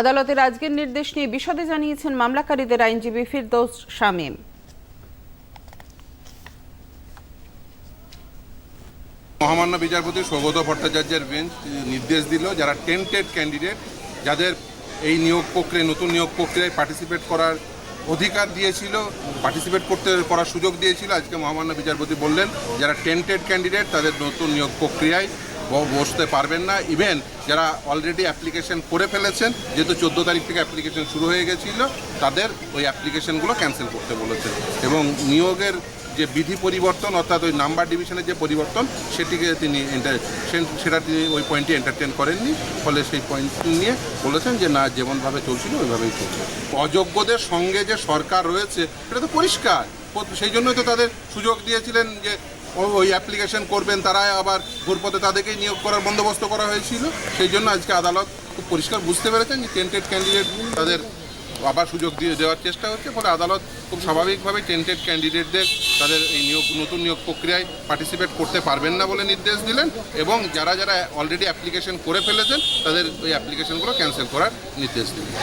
আদালতের আজকের নির্দেশ নিয়ে বিশদে জানিয়েছেন মামলাকারীদের আইনজীবী ফিরদৌস শামীম। মহামান্য বিচারপতি সৌগত ভট্টাচার্যের বেঞ্চ নির্দেশ দিল যারা টেন্টেড ক্যান্ডিডেট, যাদের এই নিয়োগ প্রক্রিয়ায় নতুন নিয়োগ প্রক্রিয়ায় পার্টিসিপেট করার অধিকার দিয়েছিল পার্টিসিপেট করতে করার সুযোগ দিয়েছিল, আজকে মহামান্য বিচারপতি বললেন, যারা টেন্টেড ক্যান্ডিডেট, তাদের নতুন নিয়োগ প্রক্রিয়ায় বসতে পারবেন না। ইভেন যারা অলরেডি অ্যাপ্লিকেশন করে ফেলেছেন, যেহেতু চোদ্দ তারিখ থেকে অ্যাপ্লিকেশন শুরু হয়ে গেছিল, তাদের ওই অ্যাপ্লিকেশনগুলো ক্যান্সেল করতে বলেছেন। এবং নিয়োগের যে বিধি পরিবর্তন, অর্থাৎ ওই নাম্বার ডিভিশনের যে পরিবর্তন, সেটিকে তিনি সেটা তিনি ওই পয়েন্টটি এন্টারটেন করেননি। ফলে সেই পয়েন্ট নিয়ে বলেছেন যে, না, যেমনভাবে চলছিল, ওইভাবেই চলছে অযোগ্যদের সঙ্গে যে সরকার রয়েছে, সেটা তো পরিষ্কার। সেই জন্যই তো তাদের সুযোগ দিয়েছিলেন যে ওই অ্যাপ্লিকেশন করবেন তারা আবার ঘুরপথে তাদেরকেই নিয়োগ করার বন্দোবস্ত করা হয়েছিল। সেই জন্য আজকে আদালত খুব পরিষ্কার বুঝতে পেরেছেন যে টেন্টেড ক্যান্ডিডেট তাদের আবার সুযোগ দিয়ে দেওয়ার চেষ্টা হচ্ছে, ফলে আদালত খুব স্বাভাবিকভাবে টেন্টেড ক্যান্ডিডেটদের তাদের এই নিয়োগ, নতুন নিয়োগ প্রক্রিয়ায় পার্টিসিপেট করতে পারবেন না বলে নির্দেশ দিলেন এবং যারা যারা অলরেডি অ্যাপ্লিকেশন করে ফেলেছেন, তাদের ওই অ্যাপ্লিকেশনগুলো ক্যান্সেল করার নির্দেশ দিলেন।